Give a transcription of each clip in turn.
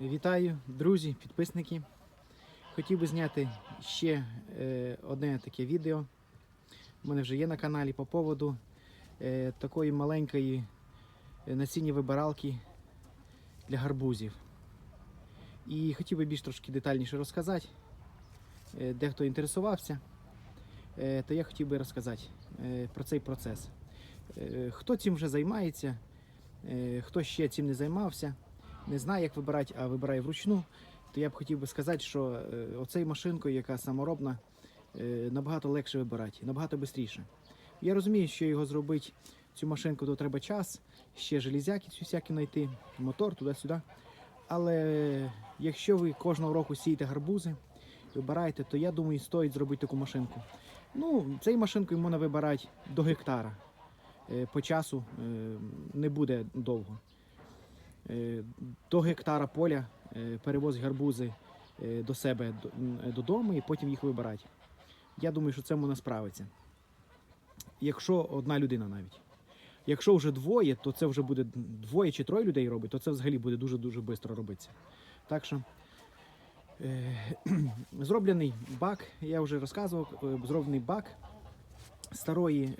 Вітаю, друзі, підписники. Хотів би зняти ще е, одне таке відео. У мене вже є на каналі по поводу е, такої маленької е, насіння вибиралки для гарбузів. І хотів би більш трошки детальніше розказати. Е, дехто інтересувався, е, то я хотів би розказати е, про цей процес. Е, хто цим вже займається, е, хто ще цим не займався не знає, як вибирати, а вибирає вручну, то я б хотів би сказати, що е, оцей машинкою, яка саморобна, е, набагато легше вибирати, набагато швидше. Я розумію, що його зробити, цю машинку, то треба час, ще железяки цю всякі знайти, мотор туди-сюди. Але якщо ви кожного року сієте гарбузи, вибираєте, то я думаю, стоїть зробити таку машинку. Ну, цією машинкою можна вибирати до гектара. Е, По часу не буде довго. Е, до гектара поля е, перевозить гарбузи е, до себе додому і потім їх вибирати. Я думаю, що це можна справитися. Якщо одна людина навіть. Якщо вже двоє, то це вже буде двоє чи троє людей робить, то це взагалі буде дуже-дуже швидко робитися. Так що зроблений бак, я вже розказував, зроблений бак старої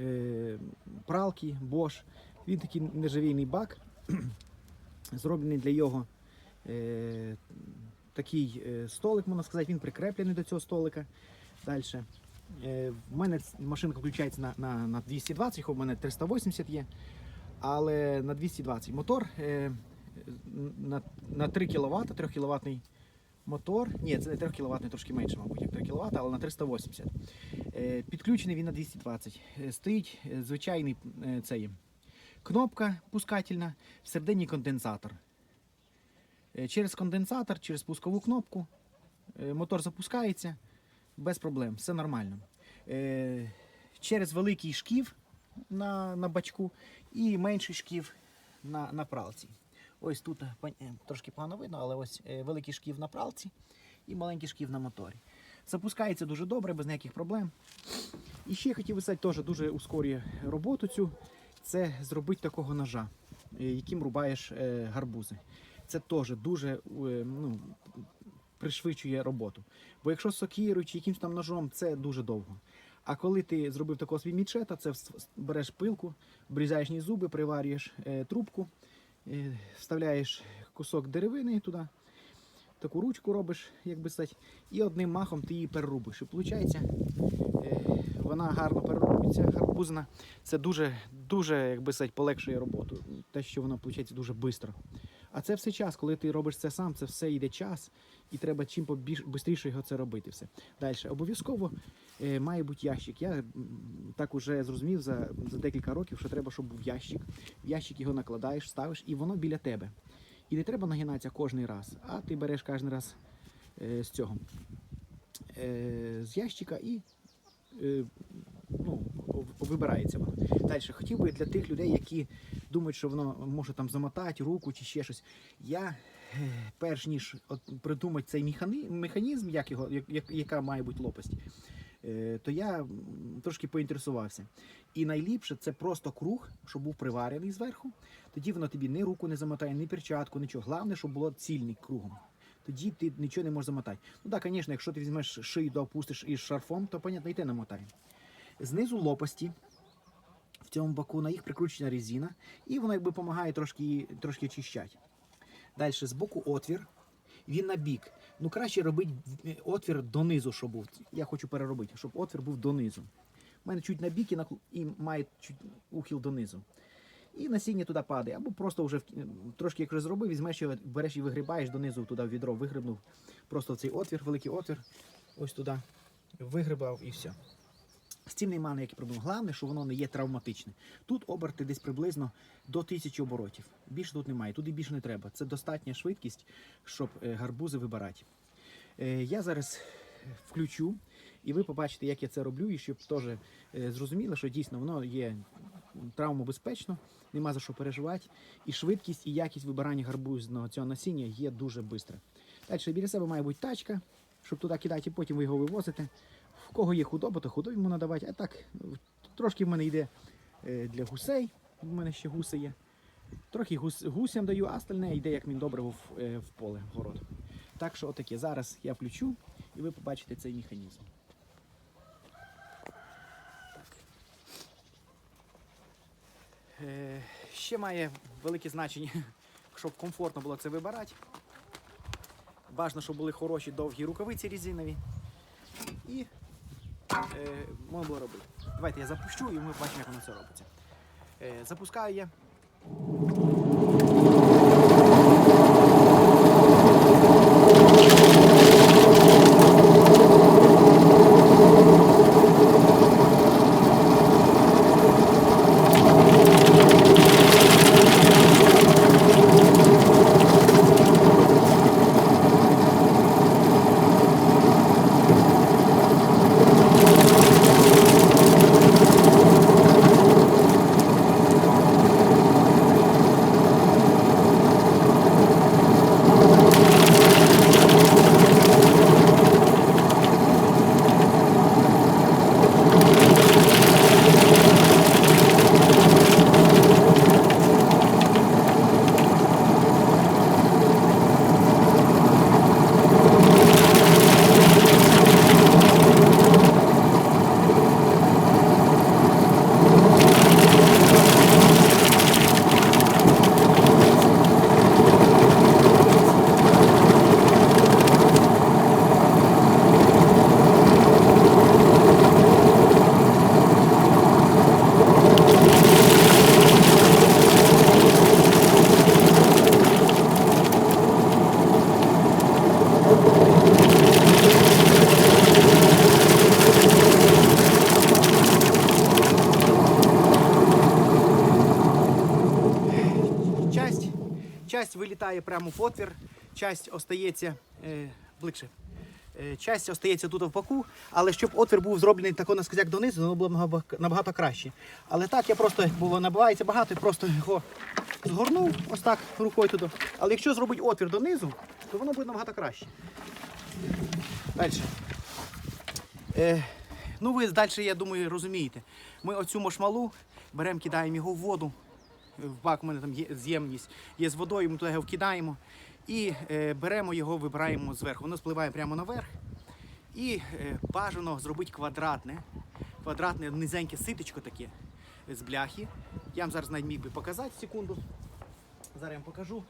пралки Bosch. Він такий нержавійний бак зроблений для його е, такий е, столик, можна сказати, він прикреплений до цього столика. Далі. Е, в мене машинка включається на, на, на 220, хоч у мене 380 є, але на 220. Мотор е, на, на 3 кВт, 3 кВт мотор. Ні, це не 3 кВт, трошки менше, мабуть, як 3 кВт, але на 380. Е, підключений він на 220. Е, стоїть е, звичайний цей кнопка пускательна, всередині конденсатор. Е, Через конденсатор, через пускову кнопку е, мотор запускається без проблем, все нормально. Е, Через великий шків на, на бачку і менший шків на, на пралці. Ось тут трошки погано видно, але ось великий шків на пралці і маленький шків на моторі. Запускається дуже добре, без ніяких проблем. І ще хотів би сказати, теж дуже ускорює роботу цю. Це зробити такого ножа, е, яким рубаєш е, гарбузи. Це теж дуже е, ну, пришвидшує роботу. Бо якщо сокірою чи якимось там ножом, це дуже довго. А коли ти зробив такого свій мічета, це береш пилку, обрізаєш ні зуби, приварюєш трубку, вставляєш кусок деревини туди, таку ручку робиш, як би сказати, і одним махом ти її перерубиш. І виходить, вона гарно перерубиться, гарбузна. Це дуже, дуже, як сказати, полегшує роботу. Те, що воно виходить дуже швидко. А це все час, коли ти робиш це сам, це все йде час, і треба чим швидше його це робити. Все. Далі. Обов'язково е, має бути ящик. Я так уже зрозумів за, за декілька років, що треба, щоб був ящик. Ящик його накладаєш, ставиш, і воно біля тебе. І не треба нагинатися кожен раз, а ти береш кожен раз е, з цього. Е, з ящика і ну, вибирається воно. Далі, хотів би для тих людей, які думають, що воно може там замотати руку чи ще щось. Я, е, перш ніж от, придумати цей механізм, як його, як, як- яка має бути лопасть, е, то я трошки поінтересувався. І найліпше це просто круг, щоб був приварений зверху. Тоді воно тобі ні руку не замотає, ні перчатку, нічого. Головне, щоб було цільний кругом. Тоді ти нічого не можеш замотати. Ну так, звісно, якщо ти візьмеш шию да опустиш із шарфом, то понятно, і те намотає. Знизу лопасті в цьому боку на їх прикручена резина, і воно якби допомагає трошки, трошки очищати. Далі з боку отвір, він на бік. Ну краще робити отвір донизу, щоб був. Я хочу переробити, щоб отвір був донизу. У мене чуть на бік і, наклу- і має чуть ухил донизу. І насіння туди падає. Або просто вже трошки як зробив, візьмеш його, береш і вигрібаєш донизу туди в відро, вигрібнув просто в цей отвір, великий отвір, ось туди, вигрібав і все. З цим немає ніяких проблем. Головне, що воно не є травматичне. Тут оберти десь приблизно до тисячі оборотів. Більше тут немає, туди більше не треба. Це достатня швидкість, щоб е, гарбузи вибирати. Е, Я зараз включу, і ви побачите, як я це роблю, і щоб теж е, зрозуміли, що дійсно воно є травмобезпечно, нема за що переживати. І швидкість, і якість вибирання гарбузного цього насіння є дуже швидко. Далі біля себе має бути тачка, щоб туди кидати, і потім ви його вивозите. В кого є худоба, то худобі йому надавати. А так, трошки в мене йде е, для гусей. У мене ще гуси є. Трохи гус, гусям даю, а остальне йде як мін добре в, е, в поле, в город. Так що отаке. Зараз я включу і ви побачите цей механізм. Ще має велике значення, щоб комфортно було це вибирати. Бажано, щоб були хороші довгі рукавиці різинові. І е, можна було робити. Давайте я запущу і ми бачимо, як воно це робиться. Е, запускаю я. часть, часть вилітає прямо в отвір, часть остається е, ближче. Е, часть остається тут в боку, але щоб отвір був зроблений тако наскрізяк донизу, воно було набагато краще. Але так я просто, бо набивається багато, я просто його згорнув ось так рукою туди. Але якщо зробити отвір донизу, то воно буде набагато краще. Далі. Е, ну ви далі, я думаю, розумієте. Ми оцю машмалу беремо, кидаємо його в воду. В бак у мене там є з'ємність, є з водою, ми туди його вкидаємо і е, беремо його, вибираємо зверху. Воно спливає прямо наверх. І е, бажано зробити квадратне, квадратне низеньке ситочко таке з бляхи. Я вам зараз навіть міг би показати секунду. Зараз я вам покажу.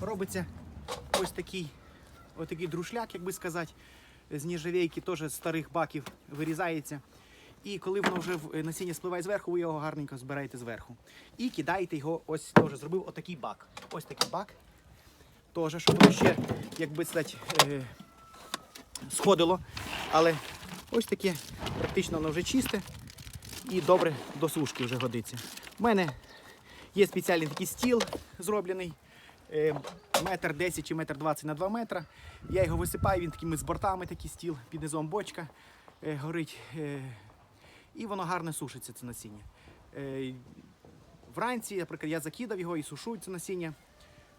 Робиться ось такий, ось друшляк, як би сказати, з ніжавейки, теж з старих баків вирізається. І коли воно вже в- насіння спливає зверху, ви його гарненько збираєте зверху. І кидаєте його, ось теж зробив отакий бак. Ось такий бак. Теж, щоб ще, як би сказати, е, сходило. Але ось таке практично воно вже чисте і добре до сушки вже годиться. У мене є спеціальний такий стіл зроблений. Е, Метр 10 чи метр 20 на 2 метра. Я його висипаю, він такими з бортами такий стіл, під низом бочка е, горить. е, І воно гарно сушиться, це насіння. Е, Вранці, наприклад, я закидав його і сушу це насіння.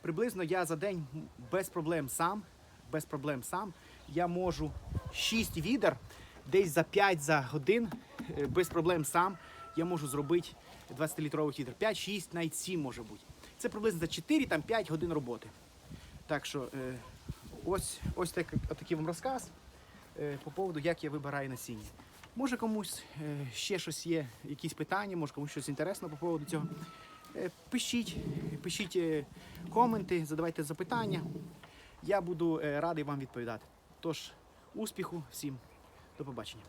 Приблизно я за день без проблем сам, без проблем сам, я можу 6 відер, десь за 5 за годин, без проблем сам, я можу зробити 20-літрових відер. 5, 6, навіть 7 може бути. Це приблизно за 4-5 годин роботи. Так що е, ось, ось так, такий вам розказ е, по поводу, як я вибираю насіння. Може комусь е, ще щось є, якісь питання, може комусь щось інтересно по поводу цього. Пишіть, пишіть коменти, задавайте запитання. Я буду радий вам відповідати. Тож, успіху всім, до побачення.